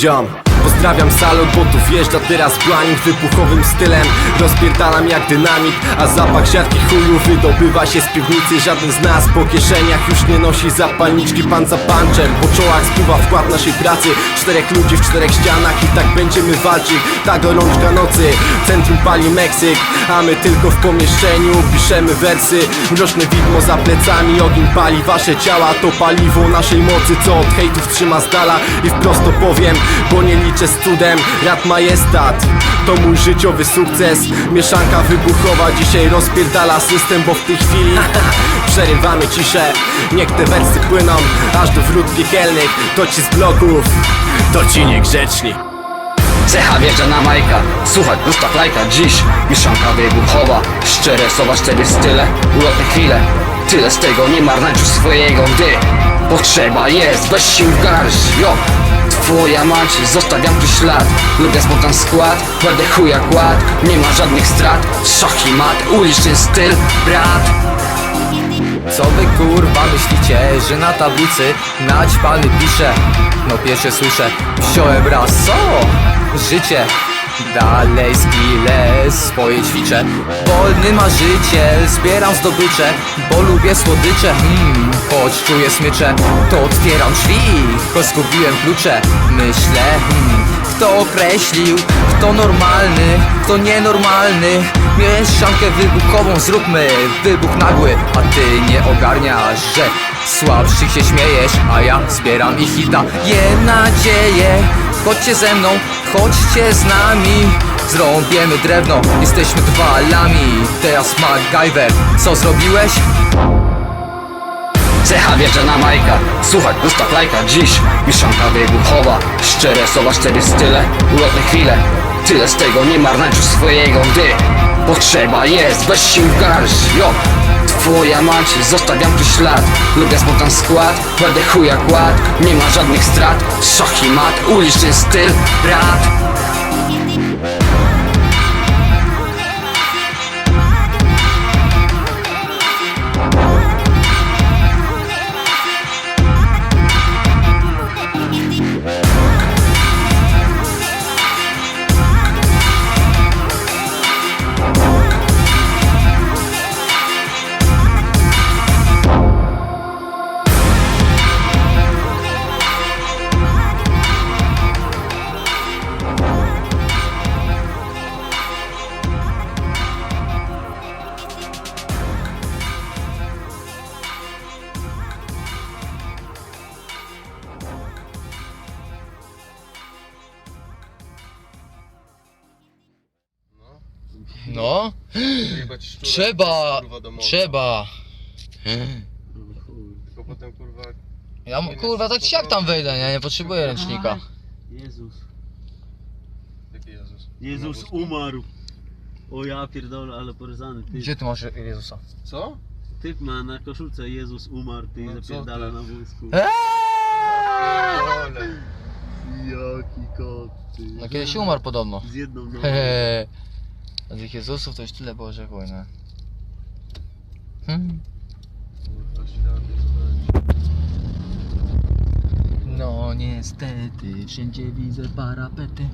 Jump. Pozdrawiam salon, bo tu wjeżdża teraz planing wybuchowym stylem. Rozpierdalam jak dynamit, a zapach siatki chuju wydobywa się z piwnicy. Żaden z nas po kieszeniach już nie nosi zapalniczki pan za panczem. Po czołach spływa wkład naszej pracy. Czterech ludzi w czterech ścianach i tak będziemy walczyć. Ta gorączka nocy, centrum pali Meksyk A my tylko w pomieszczeniu piszemy wersy. Mroczne widmo za plecami, ogień pali wasze ciała. To paliwo naszej mocy, co od hejtów trzyma z dala. I wprost to powiem, bo nie liczę z cudem Rad majestat, to mój życiowy sukces. Mieszanka wybuchowa dzisiaj rozpierdala system Bo w tej chwili przerywamy ciszę. Niech te wersy płyną aż do wrót piekielnych. To ci z bloków, to ci niegrzeczni. Cecha wjeżdża na majka. Słuchaj, ustaw lajka dziś Mieszanka wybuchowa. Szczere słowa, cztery style. Ulotne chwile. Tyle z tego, nie marnacz swojego Gdy potrzeba jest. Weź się w garść, jo Twoja mać, zostawiam tu ślad. Lubię spontan skład Będę chuja kład. Nie ma żadnych strat Szach i mat, uliczny styl Brat. Co wy kurwa myślicie, że na tablicy naćpany pisze No pierwsze słyszę, wziąłem raz. Co? Życie Dalej skille swoje ćwiczę. Wolny ma życie, zbieram zdobycze Bo lubię słodycze. Hmm, Choć czuję smycze, to otwieram drzwi Choć zgubiłem klucze. Myślę, hmm, kto określił Kto normalny, kto nienormalny. Mieszankę wybuchową zróbmy Wybuch nagły, a ty nie ogarniasz, że Słabszych się śmiejesz, a ja zbieram ich hita. Je nadzieję, chodźcie ze mną, chodźcie z nami. Zrobiemy drewno, jesteśmy dwalami. Teraz MacGyver, co zrobiłeś? Cecha wjeżdża na majka. Słuchaj, ustaw lajka dziś Mieszanka wybuchowa. Szczere słowa, cztery style Ulotne chwile. Tyle z tego, nie marnacz swojego Gdy potrzeba jest. Weź się garść, jo Twoja mać, zostawiam tu ślad. Lubię spontan skład Będę chuja kład Nie ma żadnych strat Szach i mat, uliczny styl Brat No, Jebać szczura, trzeba, kurwa, do morza. trzeba Tylko potem kurwa... Ja kurwa tak czy jak tam wejdę, nie? Nie potrzebuję ręcznika Jezus. Jaki Jezus? Jezus Na wózku? umarł. O ja pierdolę, ale porezany. Ty, Gdzie ty masz Jezusa? Co? typ ma na koszulce Jezus umarł, ty No co zapierdala ty? na wózku. Eee! Ale... Jaki kot, ty. No kiedyś umarł podobno Z jedną nogą. Hehe. A tych Jezusów to już tyle było, że chuj, nie? Hmm. No niestety, wszędzie widzę parapety